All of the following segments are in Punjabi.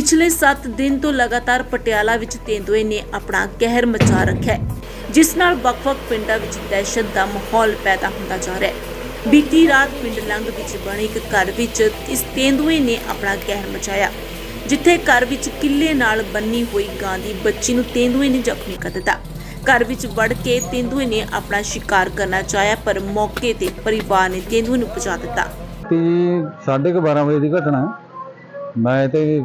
ਪਿਛਲੇ 7 ਦਿਨ ਤੋਂ ਲਗਾਤਾਰ ਪਟਿਆਲਾ ਵਿੱਚ ਤੇਂਦੂਏ ਨੇ ਆਪਣਾ ਕਹਿਰ ਮਚਾ ਰੱਖਿਆ ਹੈ, ਜਿਸ ਨਾਲ ਵੱਖ-ਵੱਖ ਪਿੰਡਾਂ ਵਿੱਚ ਦਹਿਸ਼ਤ ਦਾ ਮਾਹੌਲ ਪੈਦਾ ਹੁੰਦਾ ਜਾ ਰਿਹਾ ਹੈ। ਬੀਤੀ ਰਾਤ ਪਿੰਡ ਲੰਗ ਵਿੱਚ ਬਣੇ ਇੱਕ ਘਰ ਵਿੱਚ ਇਸ ਤੇਂਦੂਏ ਨੇ ਆਪਣਾ ਕਹਿਰ ਮਚਾਇਆ, ਜਿੱਥੇ ਘਰ ਵਿੱਚ ਕਿੱਲੇ ਨਾਲ ਬੰਨੀ ਹੋਈ ਗਾਂ ਦੀ ਬੱਚੀ ਨੂੰ ਤੇਂਦੂਏ ਨੇ ਜ਼ਖਮੀ ਕਰ ਦਿੱਤਾ। ਘਰ ਵਿੱਚ ਵੜ ਕੇ ਤੇਂਦੂਏ ਨੇ ਆਪਣਾ ਸ਼ਿਕਾਰ ਕਰਨਾ ਚਾਹਿਆ, ਪਰ ਮੌਕੇ ਤੇ ਪਰਿਵਾਰ ਨੇ ਤੇਂਦੂਏ ਨੂੰ ਪਹੁੰਚਾ ਦਿੱਤਾ। ਤੇ ਸਾਢੇ ਕੁ 12 ਵਜੇ ਦੀ ਘਟਨਾ ਹੈ। ਮੈਂ ਤੇ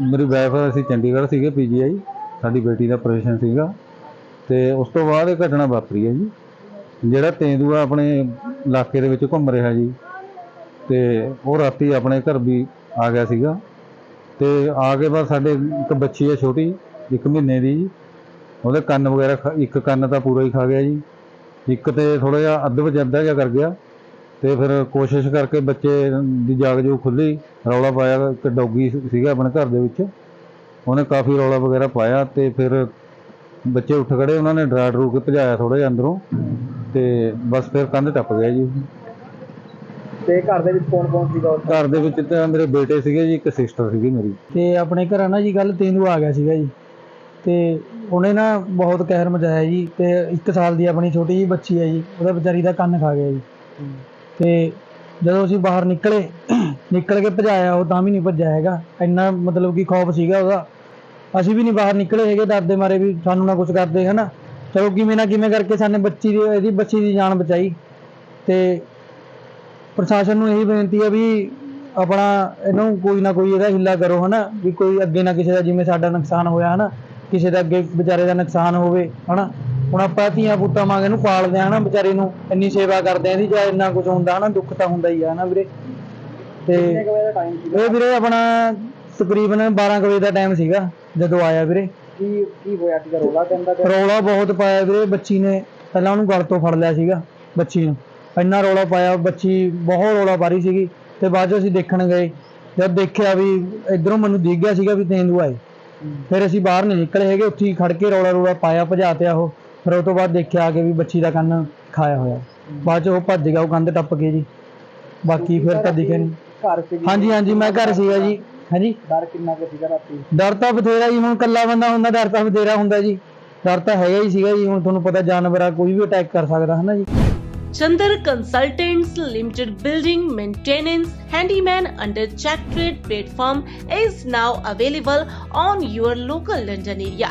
ਮੇਰੀ ਵਾਈਫ ਅਸੀਂ ਚੰਡੀਗੜ੍ਹ ਸੀਗੇ ਪੀਜੀਆਈ ਸਾਡੀ ਬੇਟੀ ਦਾ ਆਪਰੇਸ਼ਨ ਸੀਗਾ। ਤੇ ਉਸ ਤੋਂ ਬਾਅਦ ਇਹ ਘਟਨਾ ਵਾਪਰੀ ਹੈ ਜੀ। ਜਿਹੜਾ ਤੇਂਦੂਆ ਆਪਣੇ ਇਲਾਕੇ ਦੇ ਵਿੱਚ ਘੁੰਮ ਰਿਹਾ ਜੀ, ਤੇ ਉਹ ਰਾਤੀ ਆਪਣੇ ਘਰ ਵੀ ਆ ਗਿਆ ਸੀਗਾ। ਤੇ ਆ ਕੇ ਬਾਅਦ ਸਾਡੇ ਇੱਕ ਬੱਚੀ ਹੈ ਛੋਟੀ, ਇੱਕ ਮਹੀਨੇ ਦੀ ਜੀ। ਉਹਦੇ ਕੰਨ ਵਗੈਰਾ ਖਾ- ਇੱਕ ਕੰਨ ਤਾਂ ਪੂਰਾ ਹੀ ਖਾ ਗਿਆ ਜੀ। ਇੱਕ ਤੇ ਥੋੜਾ ਜਿਹਾ ਅੱਧ ਵਿੱਚ ਅੱਧਾ ਜਿਹਾ ਕਰ ਗਿਆ। ਤੇ ਫਿਰ ਕੋਸ਼ਿਸ਼ ਕਰਕੇ ਬੱਚੇ ਦੀ ਜਾਗ ਜੋ ਖੁੱਲੀ ਰੌਲਾ ਪਾਇਆ ਇੱਕ ਡੌਗੀ ਸੀਗਾ ਆਪਣੇ ਘਰ ਦੇ ਵਿੱਚ। ਉਹਨੇ ਕਾਫੀ ਰੌਲਾ ਵਗੈਰਾ ਪਾਇਆ ਤੇ ਫਿਰ ਬੱਚੇ ਉੱਠ ਖੜੇ ਉਹਨਾਂ ਨੇ ਡਰਾ ਡਰੂ ਕੇ ਭਜਾਇਆ ਥੋੜਾ ਜਿਹਾ ਅੰਦਰੋਂ ਤੇ ਬਸ ਫਿਰ ਕੰਧ ਟੱਪ ਗਿਆ ਜੀ। ਤੇ ਘਰ ਦੇ ਵਿੱਚ ਕੌਣ ਕੌਣ ਸੀਗਾ ਉਸ ਘਰ ਦੇ ਵਿੱਚ ਤਾਂ ਮੇਰੇ ਬੇਟੇ ਸੀਗੇ ਜੀ ਇੱਕ ਸਿਸਟਰ ਸੀਗੀ ਮੇਰੀ। ਤੇ ਆਪਣੇ ਘਰ ਨਾ ਜੀ ਗੱਲ ਤੇਂਦੂ ਆ ਗਿਆ ਸੀਗਾ ਜੀ। ਤੇ ਉਹਨੇ ਨਾ ਬਹੁਤ ਕਹਿਰ ਮਚਾਇਆ ਜੀ ਤੇ 1 ਸਾਲ ਦੀ ਆਪਣੀ ਛੋਟੀ ਜੀ ਬੱਚੀ ਹੈ ਜੀ ਉਹਦਾ ਵਿਚਾਰੀ ਦਾ ਕੰਨ ਖਾ ਗਿਆ ਜੀ। ਤੇ ਜਦੋਂ ਅਸੀਂ ਬਾਹਰ ਨਿਕਲੇ, ਨਿਕਲ ਕੇ ਭਜਾਇਆ, ਉਹ ਤਾਂ ਵੀ ਨਹੀਂ ਭੱਜਿਆ ਹੈਗਾ। ਇੰਨਾ ਮਤਲਬ ਕਿ ਖੌਫ ਸੀਗਾ ਉਹਦਾ। ਅਸੀਂ ਵੀ ਨਹੀਂ ਬਾਹਰ ਨਿਕਲੇ ਹੈਗੇ, ਡਰਦੇ ਮਾਰੇ ਵੀ ਸਾਨੂੰ ਨਾ ਕੁਝ ਕਰਦੇ, ਹਨਾ? ਚਲੋ, ਕਿਵੇਂ ਨਾ ਕਿਵੇਂ ਕਰਕੇ ਸਾਨੇ ਬੱਚੀ ਦੀ, ਇਹਦੀ ਬੱਚੀ ਦੀ ਜਾਨ ਬਚਾਈ। ਤੇ ਪ੍ਰਸ਼ਾਸਨ ਨੂੰ ਇਹੀ ਬੇਨਤੀ ਹੈ ਵੀ ਆਪਣਾ ਇਹਨੂੰ ਕੋਈ ਨਾ ਕੋਈ ਇਹਦਾ ਹਿੱਲਾ ਕਰੋ, ਹਨਾ? ਵੀ ਕੋਈ ਅੱਗੇ ਨਾ ਕਿਸੇ ਦਾ, ਜਿਵੇਂ ਸਾਡਾ ਨੁਕਸਾਨ ਹੋਇਆ, ਹਨਾ? ਕਿਸੇ ਦਾ ਅੱਗੇ ਵਿਚਾਰੇ ਦਾ ਨੁਕਸਾਨ ਹੋਵੇ, ਹਨਾ? ਹੁਣ ਆਪਾਂ ਧੀਆਂ ਪੁੱਤਾਂ ਵਾਂਗ ਇਹਨੂੰ ਪਾਲਦੇ ਆ ਹਨਾ ਵਿਚਾਰੇ ਨੂੰ ਇੰਨੀ ਸੇਵਾ ਕਰਦੇ ਆ ਇਹਦੀ ਜਾਂ ਇੰਨਾ ਕੁਝ ਹੁੰਦਾ ਹਨਾ ਦੁੱਖ ਤਾਂ ਹੁੰਦਾ ਹੀ ਆ ਹਨਾ ਵੀਰੇ। ਤੇ ਇਹ ਵੀਰੇ ਆਪਣਾ ਤਕਰੀਬਨ 12 ਕੁ ਵਜੇ ਦਾ ਟਾਈਮ ਸੀਗਾ ਜਦੋਂ ਆਇਆ ਵੀਰੇ। ਕੀ ਕੀ ਹੋਇਆ ਸੀਗਾ? ਰੋਲਾ ਕਹਿੰਦਾ ਰੌਲਾ ਬਹੁਤ ਪਾਇਆ ਵੀਰੇ ਬੱਚੀ ਨੇ ਪਹਿਲਾਂ ਉਹਨੂੰ ਗਲ ਤੋਂ ਫੜ ਲਿਆ ਸੀਗਾ ਬੱਚੀ ਨੂੰ। ਇੰਨਾ ਰੌਲਾ ਪਾਇਆ ਬੱਚੀ ਬਹੁਤ ਰੌਲਾ ਪਾ ਰਹੀ ਸੀਗੀ ਤੇ ਬਾਅਦ ਅਸੀਂ ਦੇਖਣ ਗਏ। ਜਦ ਦੇਖਿਆ ਵੀ ਇਧਰੋਂ ਮੈਨੂੰ ਦਿਖ ਗਿਆ ਸੀਗਾ ਵੀ ਤੇਂਦੂ ਆਏ ਫਿਰ ਅਸੀਂ ਬਾਹਰ ਨਹੀਂ ਨਿਕਲੇ ਹੈਗੇ ਉੱਥੇ ਹੀ ਖੜ ਕੇ ਰੌਲਾ ਰੌਲਾ ਪਾਇਆ ਭਜਾਤਿਆ ਉਹ। ਫਿਰ ਉਹ ਤੋਂ ਬਾਅਦ ਦੇਖਿਆ ਆ ਕੇ ਵੀ ਬੱਚੀ ਦਾ ਕੰਨ ਖਾਇਆ ਹੋਇਆ। ਬਾਅਦ 'ਚ ਉਹ ਭੱਜ ਗਿਆ ਉਹ ਕੰਧ ਟੱਪ ਕੇ ਜੀ। ਬਾਕੀ ਫਿਰ ਤਾਂ ਦਿਖੇ ਨਹੀਂ ਘਰ ਸੀ ਹਾਂਜੀ ਹਾਂਜੀ ਮੈਂ ਘਰ ਸੀਗਾ ਜੀ। ਹਾਂਜੀ? ਡਰ ਕਿੰਨਾ ਕੁ ਸੀਗਾ ਰਾਤੀ? ਡਰ ਤਾਂ ਬਥੇਰਾ ਜੀ ਹੁਣ ਕੱਲਾ ਬੰਦਾ ਹੁੰਦਾ ਡਰ ਤਾਂ ਬਥੇਰਾ ਹੁੰਦਾ ਜੀ। ਡਰ ਤਾਂ ਹੈਗਾ ਹੀ ਸੀਗਾ ਜੀ ਹੁਣ ਤੁਹਾਨੂੰ ਪਤਾ ਜਾਨਵਰ ਆ ਕੋਈ ਵੀ ਅਟੈਕ ਕਰ ਸਕਦਾ ਹੈ ਨਾ ਜੀ? Chandar Consultants Limited building maintenance handyman under Check Trade platform is now available on your local London area.